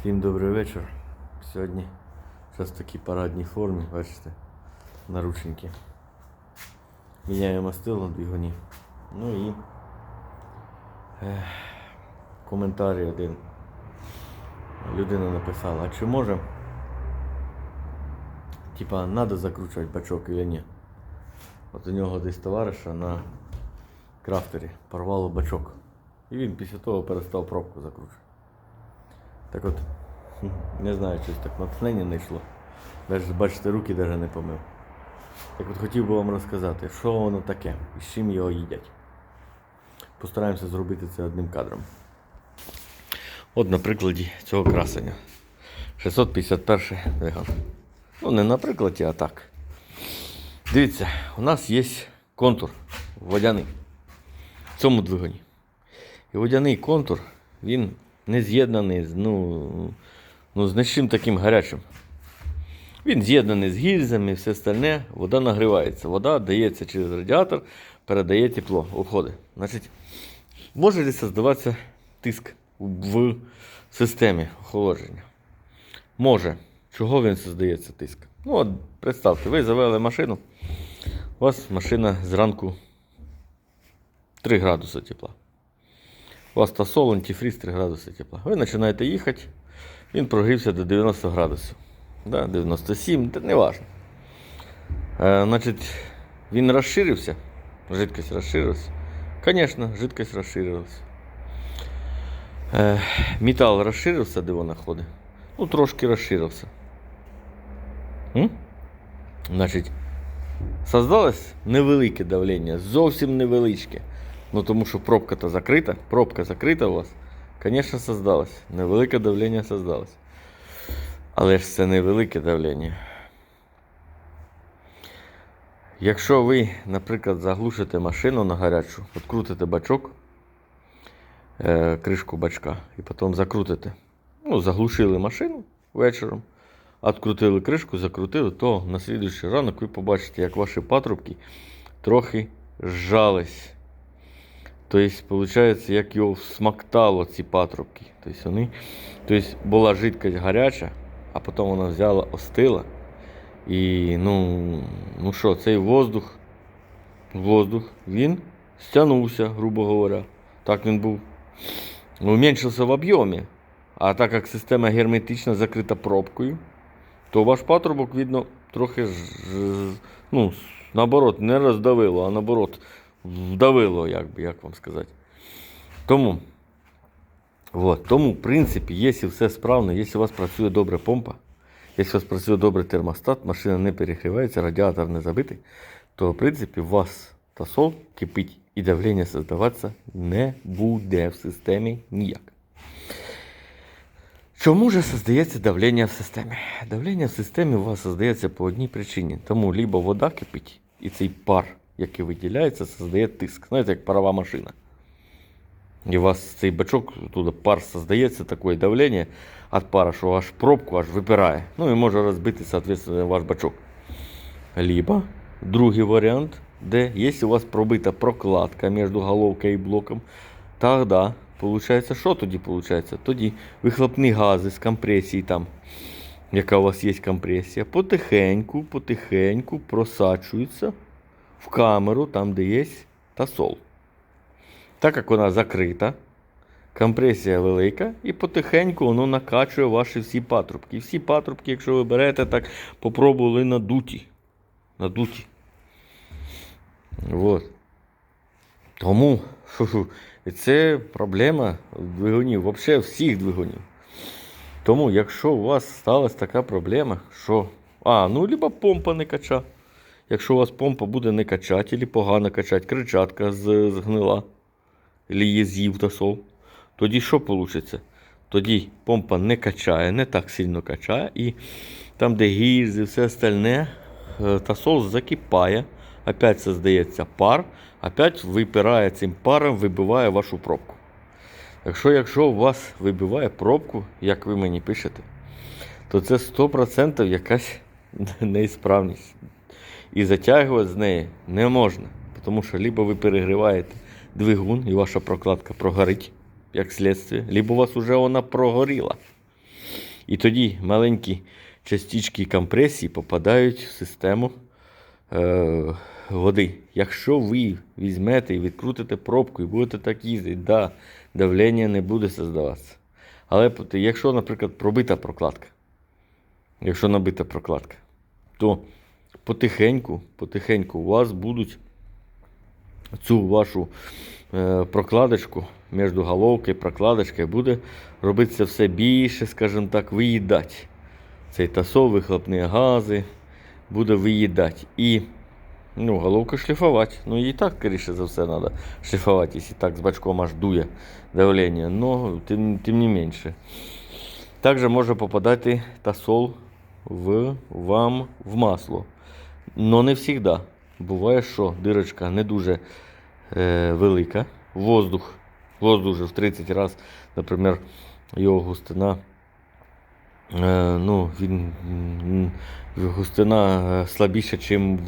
Всім добрий вечір. Сьогодні зараз в такій парадній формі, бачите, наручники. Міняємо мастило на двигуні. Ну і ех, коментарі один. Людина написала, а чи може типа надо закручувати бачок или ні? От у нього десь товариша на крафтері порвало бачок. І він після того перестав пробку закручувати. Так от, не знаю, щось так натхнення не йшло. Навіть, бачите, руки навіть не помив. Так от хотів би вам розказати, що воно таке і з чим його їдять. Постараємося зробити це одним кадром. От на прикладі цього красення. 651 двигун. Ну, не на прикладі, а так. Дивіться, у нас є контур водяний в цьому двигуні. І водяний контур, він не з'єднаний з, ну, ну, з нічим таким гарячим. Він з'єднаний з гільзами, все остальне, вода нагрівається. Вода дається через радіатор, передає тепло, уходить. Значить, може ли создаватися тиск в системі охолодження? Може. Чого він создається тиск? Ну, от представте, ви завели машину, у вас машина зранку 3 градуси тепла. У вас тосол, антифриз 3 градуси тепла. Ви починаєте їхати, він прогрівся до 90 градусів. Да, 97, це не важно. Е, значить, він розширився. Жидкость розширилась. Звісно, жидкость розширилась. Е, метал розширився, де вона ходить. Ну, трошки розширився. М? Значить, создалось невелике давлення, зовсім невеличке. Ну тому що пробка то закрита, пробка закрита у вас, звісно, создалось. Невелике давлення создалось. Але ж це невелике давлення. Якщо ви, наприклад, заглушите машину на гарячу, відкрутите бачок, е, кришку бачка, і потім закрутите. Ну, заглушили машину вечором, відкрутили кришку, закрутили, то на слідуючий ранок ви побачите, як ваші патрубки трохи зжались. Тобто, виходить, як його смактало ці патрубки. Тобто, вони, тобто була жидкость гаряча, а потім вона взяла, остила. І ну, ну що, цей воздух, воздух, він стягнувся, грубо говоря. Так він був. Уменьшився в об'ємі. А так як система герметично закрита пробкою, то ваш патрубок, видно, трохи ну, наоборот, не роздавило, а наоборот, вдавило, як, би, як вам сказати. Тому, от, тому, в принципі, якщо все справно, якщо у вас працює добре помпа, якщо у вас працює добре термостат, машина не перегрівається, радіатор не забитий, то в принципі у вас тосол кипить і давлення создаватися не буде в системі ніяк. Чому же создається давлення в системі? Давлення в системі у вас создається по одній причині. Тому либо вода кипить, і цей пар, який виділяється, создає тиск. Знаєте, як парова машина. І у вас цей бачок, туди пар создається, таке давлення від пара, що аж пробку аж випирає. Ну і може розбити, соответственно, ваш бачок. Либо другий варіант, де якщо у вас пробита прокладка між головкою і блоком, тогда Получається, що тоді получається? Тоді вихлопні гази з компресії там, яка у вас є компресія, потихеньку, потихеньку просачуються в камеру, там, де є тосол. Так як вона закрита, компресія велика, і потихеньку воно накачує ваші всі патрубки. Всі патрубки, якщо ви берете, так попробували надуті. Надуті. Вот. Тому фу-фу, це проблема двигунів, взагалі всіх двигунів. Тому, якщо у вас сталася така проблема, що. А, ну либо помпа не кача. Якщо у вас помпа буде не качати, або погано качати, кричатка згнила, її з'їв тосол, тоді що вийде? Тоді помпа не качає, не так сильно качає, і там, де гільзи, все остальне, е, тосол закипає, опять создається пар, опять випирає цим паром, вибиває вашу пробку. Якщо, якщо у вас вибиває пробку, як ви мені пишете, то це 100% якась неісправність. І затягувати з неї не можна. Тому що либо ви перегріваєте двигун і ваша прокладка прогорить, як слідство, либо у вас вже вона прогоріла. І тоді маленькі частички компресії попадають в систему е, води. Якщо ви візьмете і відкрутите пробку і будете так їздити, да, давлення не буде создаватися. Але якщо, наприклад, пробита прокладка, якщо набита прокладка, то потихеньку, потихеньку у вас будуть цю вашу е, прокладочку між головкою і прокладочкою буде робитися все більше, скажімо так, виїдати. Цей тасов, вихлопні гази буде виїдати. І ну, головку шліфувати. Ну, її так, скоріше за все, треба шліфувати, якщо так з бачком аж дує давлення. Но тим, тим не менше. Також може попадати тасол в, вам в масло. Но не завжди. Буває, що дирочка не дуже е, велика. Воздух. Воздух вже в 30 разів, наприклад, його густина. Е, ну, він густина е, слабіша, чим,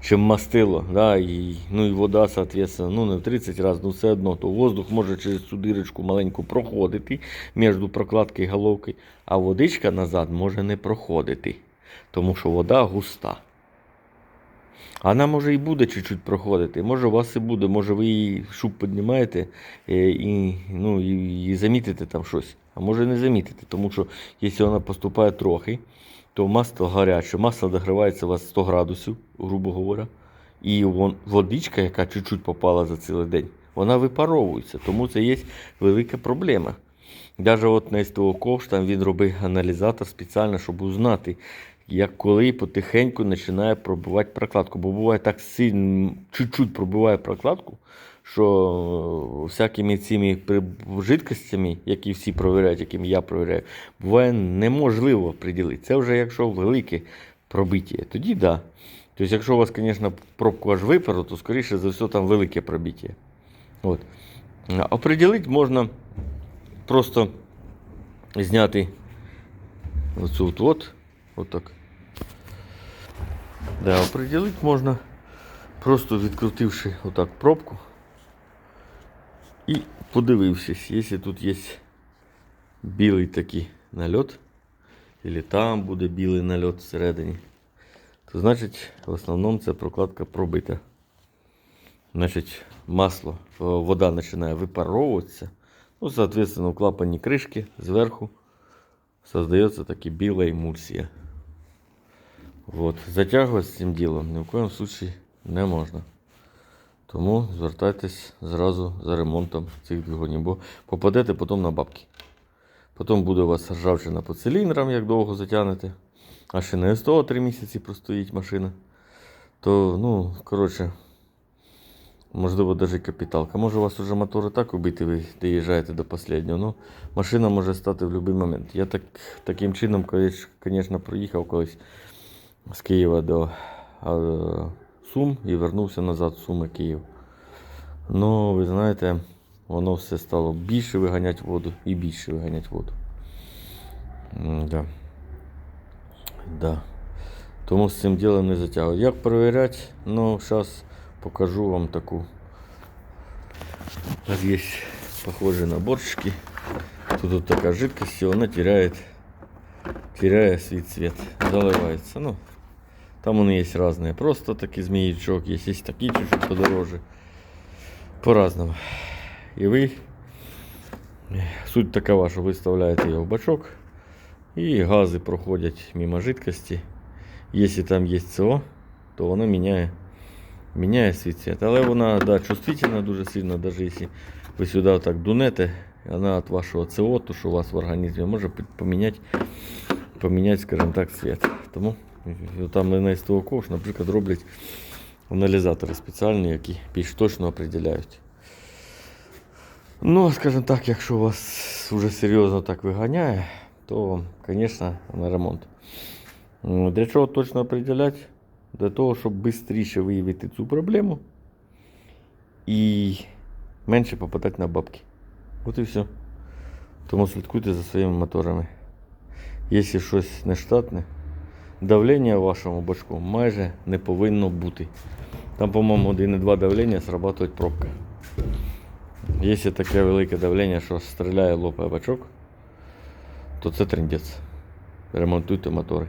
чим мастило. Да? І, ну, і вода, соответственно, ну, не в 30 разів, ну все одно, то воздух може через цю дирочку маленьку проходити між прокладкою і головкою, а водичка назад може не проходити, тому що вода густа. Вона може і буде чуть-чуть проходити. Може у вас і буде, може ви її шуб піднімаєте е, і, ну, і, і замітите там щось. А може не замітите, тому що якщо вона поступає трохи, то масло гаряче, масло догрівається у вас 100 градусів, грубо говоря. І вон, водичка, яка чуть-чуть попала за цілий день, вона випаровується. Тому це є велика проблема. Навіть от на СТО Ковш там він робив аналізатор спеціально, щоб узнати, як коли потихеньку починає пробивати прокладку. Бо буває так сильно, чуть-чуть пробиває прокладку, що всякими цими жидкостями, які всі провіряють, якими я провіряю, буває неможливо приділити. Це вже якщо велике пробиття, тоді так. Да. Тобто, якщо у вас, звісно, пробку аж випару, то скоріше за все там велике пробиття. От. Оприділити можна просто зняти оцю от, от, отак. Да, оприділити можна, просто відкрутивши отак пробку і подивившись, якщо тут є білий такий нальот, або там буде білий нальот всередині, то значить в основному ця прокладка пробита. Значить, масло, е, вода починає випаровуватися. Ну, соответственно, у клапані кришки зверху создается таки белая эмульсия. Вот. Затягувати з цим ділом ні в коєму случае не можна. Тому звертайтесь зразу за ремонтом цих двигунів, бо попадете потім на бабки. Потім буде у вас ржавчина по циліндрам, як довго затягнете. А ще не СТО 3 місяці простоїть машина. То, ну, коротше, можливо, навіть капіталка. Може, у вас мотор і так убитий, ви доїжджаєте до останнього. Ну, машина може стати в будь-який момент. Я так, таким чином, звісно, проїхав колись з Києва до Сум і вернувся назад в Суми Київ. Ну, ви знаєте, воно все стало більше виганяти воду і більше виганяти воду. Да. Да. Тому з цим ділом не затягую. Як перевіряти? Ну, зараз покажу вам таку. Тут є похожі наборчики. Тут вот такая жидкость, и она теряет, теряя свой цвет, заливается. Ну, там он есть разные. Просто такие змеячок есть, есть такие чуть-чуть подороже. По-разному. И вы, суть такова, что вы вставляете ее в бачок, и газы проходят мимо жидкости. Если там есть СО, то воно міняє, міняє свій цвет. Але вона да, чувствительна дуже сильно, навіть якщо ви сюди так дунете, вона від вашого СО, то що у вас в організмі, може пи- поміняти, поміняти, скажімо так, цвет. Тому е, там на СТО наприклад, роблять аналізатори спеціальні, які більш точно определяють. Ну, скажімо так, якщо вас вже серйозно так виганяє, то, звісно, на ремонт. Ну, Для чого точно определяти? Для того, щоб швидше виявити цю проблему і менше попадати на бабки. От і все. Тому слідкуйте за своїми моторами. Якщо щось нештатне, давлення в вашому бачку майже не повинно бути. Там, по-моєму, 1,2 давлення срабатують пробка. Якщо таке велике давлення, що стріляє лопає бачок, то це трендець. Ремонтуйте мотори.